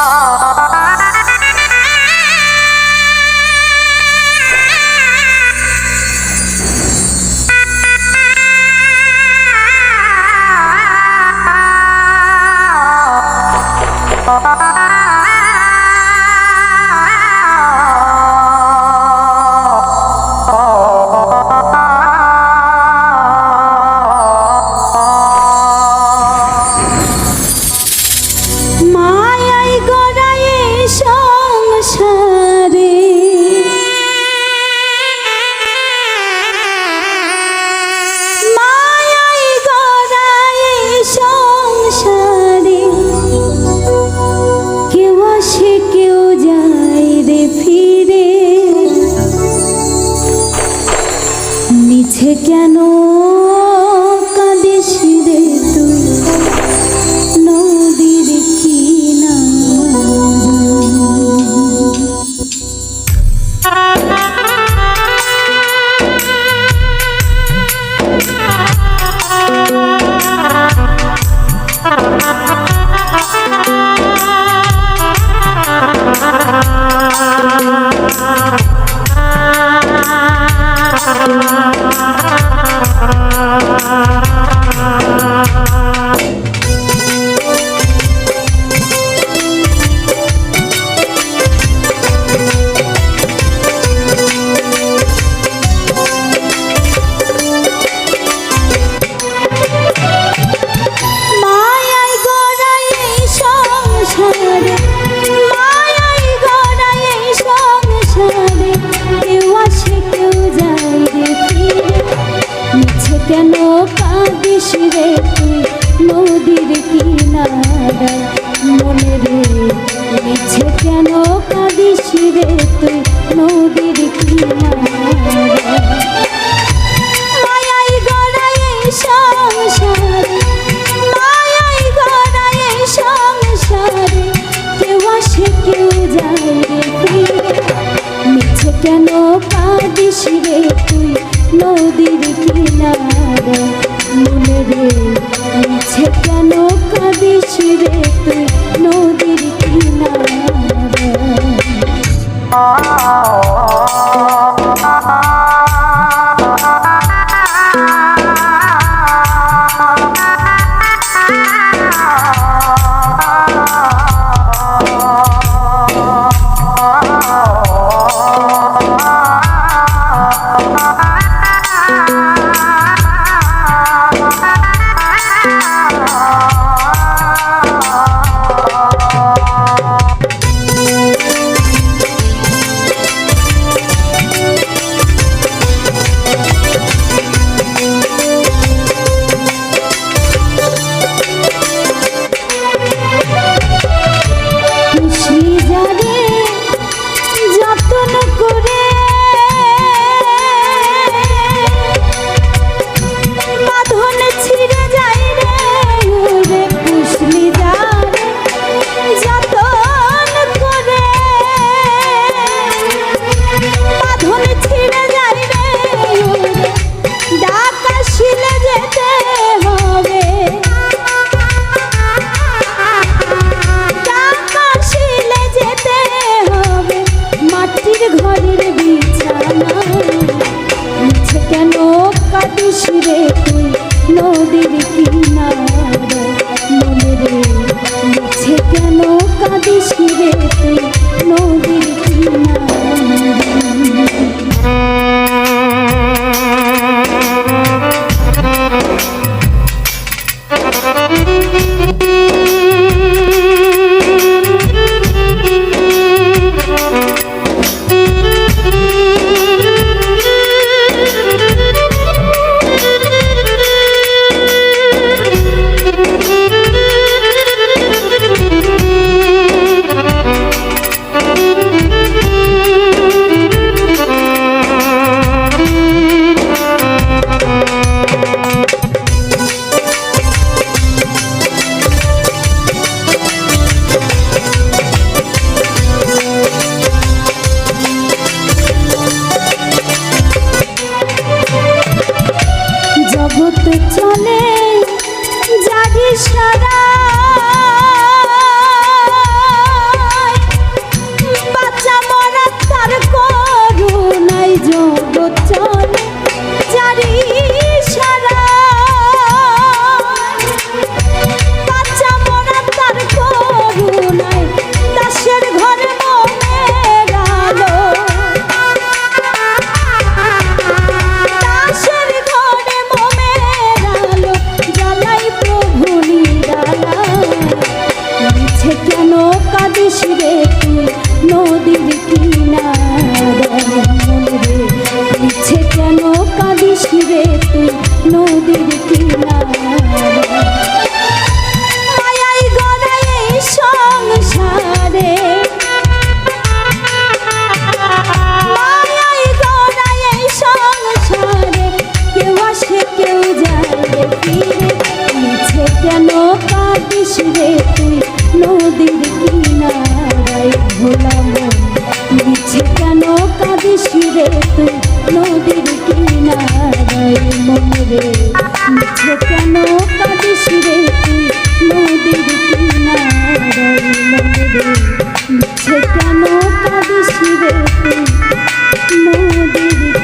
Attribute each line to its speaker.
Speaker 1: Oh, কাদায় মনে রে মিছে কেন কাঁদিস রে তুই নদীর কিনারায় কেন কাঁদিস রে তুই নদীর কিনারে Bitte. কেন কাঁদিস রে তুই? নদী যে তুই নদীর কিনারায় মন রে মিছে কেন কাঁদিস রে তুই নদীর কিনারায় মন রে মিছে কেন কাঁদিস রে তুই নদীর